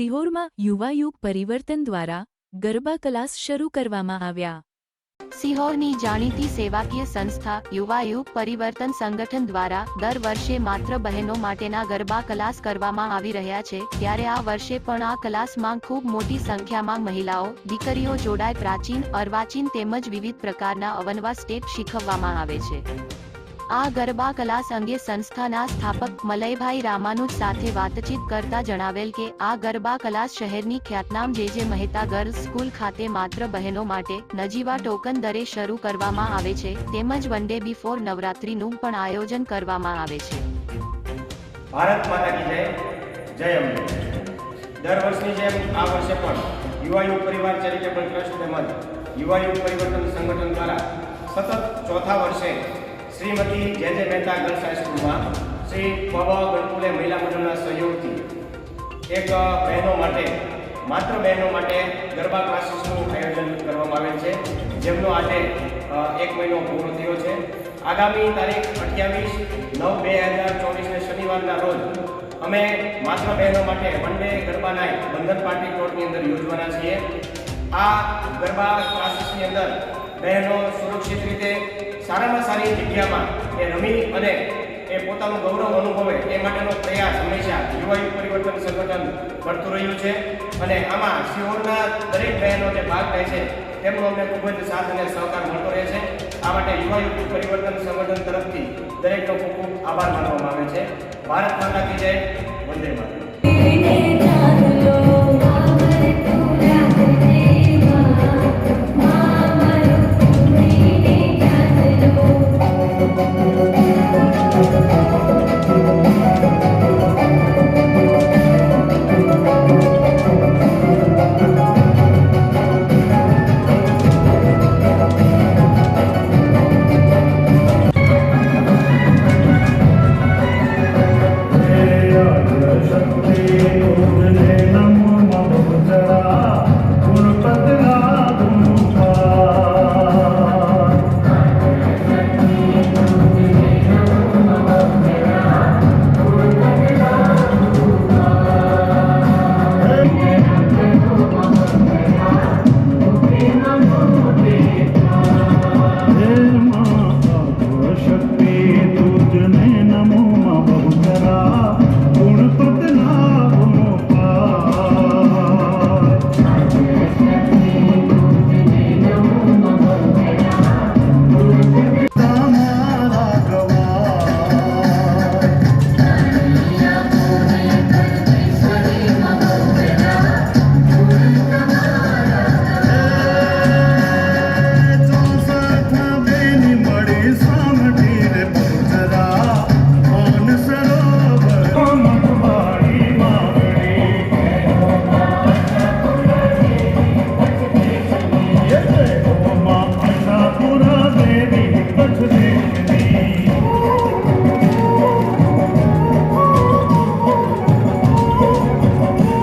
સિહોરમાં યુવાયુગ પરિવર્તન દ્વારા ગરબા ક્લાસ શરૂ કરવામાં આવ્યા. સિહોરની જાણીતી સેવાકીય સંસ્થા યુવા યુગ પરિવર્તન સંગઠન દ્વારા દર વર્ષે માત્ર બહેનો માટેના ગરબા ક્લાસ કરવામાં આવી રહ્યા છે, ત્યારે આ વર્ષે પણ આ ક્લાસમાં ખૂબ મોટી સંખ્યામાં મહિલાઓ, દીકરીઓ જોડાય પ્રાચીન અર્વાચીન તેમજ વિવિધ પ્રકારના અવનવા સ્ટેપ શીખવવામાં આવે છે. આ ગરબા કલાસ અંગે સંસ્થાના સ્થાપક મલયભાઈ રામાનુજ સાથે વાતચીત કરતા જણાવેલ કે, આ ગરબા કલાસ શહેરની ખ્યાતનામ જે જે મહેતા ગર્લ્સ સ્કૂલ ખાતે માત્ર બહેનો માટે નજીવા ટોકન દરે શરૂ કરવામાં આવે છે, તેમજ વન ડે બિફોર નવરાત્રીનું પણ આયોજન કરવામાં આવે છે. ભારત માતા જય જય અંબે. દર વર્ષની જેમ આ વર્ષે પણ યુવા યુગ પરિવાર ચેરિટેબલ ટ્રસ્ટ તેમજ યુવા યુગ પરિવર્તન સંગઠન દ્વારા સતત ચોથા વર્ષે Shrimati J J Mehta girls હાઈસ્કૂલમાં Shri પવ ગણપુલે મહિલા મંડળના સહયોગથી એક બહેનો માટે, માત્ર બહેનો માટે ગરબા ક્લાસીસનું આયોજન કરવામાં આવેલ છે. જેમનો આજે એક મહિનો પૂરો થયો છે. આગામી તારીખ અઠ્યાવીસ નવ બે હજાર ચોવીસને શનિવારના રોજ અમે માત્ર બહેનો માટે વન ડે ગરબા નાઇટ બંધન પાર્ટી પ્લોટની અંદર યોજવાના છીએ. આ ગરબા ક્લાસીસની અંદર બહેનો સુરક્ષિત રીતે સારામાં સારી જગ્યામાં એ રમી અને એ પોતાનું ગૌરવ અનુભવે એ માટેનો પ્રયાસ હંમેશા યુવા યુગ પરિવર્તન સંગઠન કરતું રહ્યું છે. અને આમાં સિહોરના દરેક બહેનો જે ભાગ લે છે, તેમનો અમને ખૂબ જ સાથ અને સહકાર મળતો રહે છે. આ માટે યુવા યુગ પરિવર્તન સંગઠન તરફથી દરેકનો ખૂબ ખૂબ આભાર માનવામાં આવે છે. ભારત માતા કી જય, વંદે માતરમ.